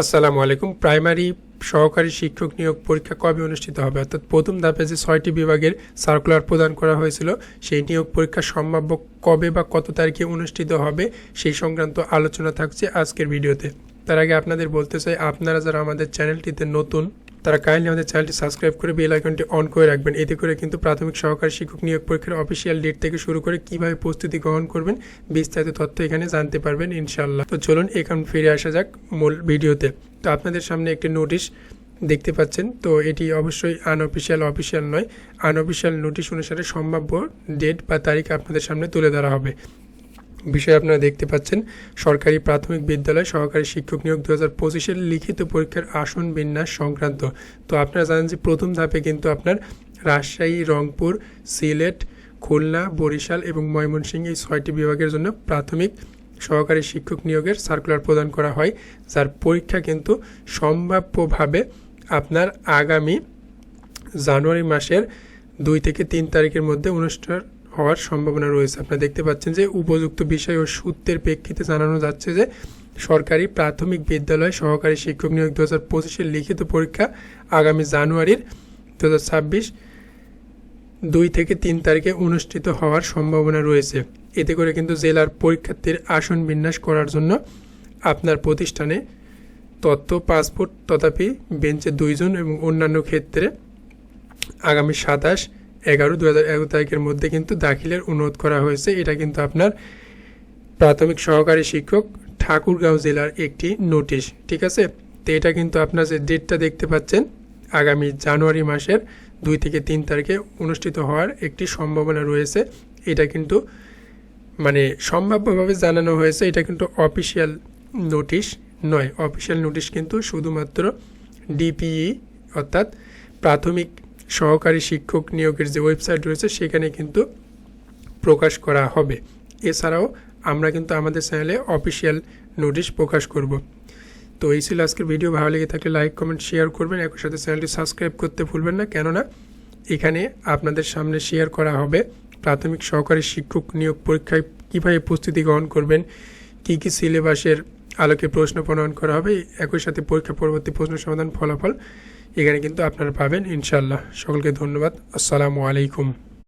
আসসালামু আলাইকুম। প্রাইমারি সহকারী শিক্ষক নিয়োগ পরীক্ষা কবে অনুষ্ঠিত হবে? অর্থাৎ প্রথম ধাপে যে ছয়টি বিভাগের সার্কুলার প্রদান করা হয়েছিল, সেই নিয়োগ পরীক্ষা সম্ভাব্য কবে বা কত তারিখে অনুষ্ঠিত হবে, সেই সংক্রান্ত আলোচনা থাকছে আজকের ভিডিওতে। তার আগে আপনাদের বলতে চাই, আপনারা যারা আমাদের চ্যানেলটিতে নতুন তারা কাইন্ডলি আমাদের চ্যানেলটি সাবস্ক্রাইব করে বেল আইকনটি অন করে রাখবেন। এতে করে কিন্তু প্রাথমিক সহকারী শিক্ষক নিয়োগ পরীক্ষার অফিসিয়াল ডেট থেকে শুরু করে কীভাবে প্রস্তুতি গ্রহণ করবেন বিস্তারিত তথ্য এখানে জানতে পারবেন ইনশাল্লাহ তো চলুন এখন ফিরে আসা যাক মূল ভিডিওতে। তো আপনাদের সামনে একটি নোটিশ দেখতে পাচ্ছেন। তো এটি অবশ্যই আনঅফিসিয়াল অফিসিয়াল নয়। আনঅফিসিয়াল নোটিশ অনুসারে সম্ভাব্য ডেট বা তারিখ আপনাদের সামনে তুলে ধরা হবে। বিষয় আপনারা দেখতে পাচ্ছেন। সরকারি প্রাথমিক বিদ্যালয় সহকারী শিক্ষক নিয়োগ দু হাজার পঁচিশের লিখিত পরীক্ষার আসন বিন্যাস সংক্রান্ত। তো আপনারা জানেন যে প্রথম ধাপে কিন্তু আপনার রাজশাহী, রংপুর, সিলেট, খুলনা, বরিশাল এবং ময়মনসিংহ এই ছয়টি বিভাগের জন্য প্রাথমিক সহকারী শিক্ষক নিয়োগের সার্কুলার প্রদান করা হয়, যার পরীক্ষা কিন্তু সম্ভাব্যভাবে আপনার আগামী জানুয়ারি মাসের দুই থেকে তিন তারিখের মধ্যে অনুষ্ঠান হওয়ার সম্ভাবনা রয়েছে। আপনারা দেখতে পাচ্ছেন যে উপযুক্ত বিষয় ও সূত্রের প্রেক্ষিতে জানানো যাচ্ছে যে সরকারি প্রাথমিক বিদ্যালয় সহকারী শিক্ষক নিয়োগ দু হাজার পঁচিশের লিখিত পরীক্ষা আগামী জানুয়ারির দু হাজার ছাব্বিশ দুই থেকে তিন তারিখে অনুষ্ঠিত হওয়ার সম্ভাবনা রয়েছে। এতে করে কিন্তু জেলার পরীক্ষার্থীর আসন বিন্যাস করার জন্য আপনার প্রতিষ্ঠানে তথ্য, পাসপোর্ট, তথাপি বেঞ্চে দুইজন এবং অন্যান্য ক্ষেত্রে আগামী সাতাশ এগারো দু হাজার এগারো তারিখের মধ্যে কিন্তু দাখিলের অনুরোধ করা হয়েছে। এটা কিন্তু আপনার প্রাথমিক সহকারী শিক্ষক ঠাকুরগাঁও জেলার একটি নোটিশ, ঠিক আছে? তো এটা কিন্তু আপনার যে ডেটটা দেখতে পাচ্ছেন, আগামী জানুয়ারি মাসের দুই থেকে তিন তারিখে অনুষ্ঠিত হওয়ার একটি সম্ভাবনা রয়েছে। এটা কিন্তু মানে সম্ভাব্যভাবে জানানো হয়েছে, এটা কিন্তু অফিসিয়াল নোটিশ নয়। অফিসিয়াল নোটিশ কিন্তু শুধুমাত্র ডিপিই, অর্থাৎ প্রাথমিক সহকারী শিক্ষক নিয়োগের যে ওয়েবসাইট রয়েছে, সেখানে কিন্তু প্রকাশ করা হবে। এছাড়াও আমরা কিন্তু আমাদের চ্যানেলে অফিসিয়াল নোটিশ প্রকাশ করব। তো এই ছিল আজকের ভিডিও। ভালো লেগে থাকলে লাইক, কমেন্ট, শেয়ার করবেন। একই সাথে চ্যানেলটি সাবস্ক্রাইব করতে ভুলবেন না, কেননা এখানে আপনাদের সামনে শেয়ার করা হবে প্রাথমিক সহকারী শিক্ষক নিয়োগ পরীক্ষায় কীভাবে প্রস্তুতি গ্রহণ করবেন, কী কী সিলেবাসের আলোকে প্রশ্ন প্রণয়ন করা হবে, একই সাথে পরীক্ষা পরবর্তী প্রশ্ন সমাধান ফলাফল এখানে কিন্তু আপনারা পাবেন। ইনশাল্লাহ সকলকে ধন্যবাদ। আসসালামু আলাইকুম।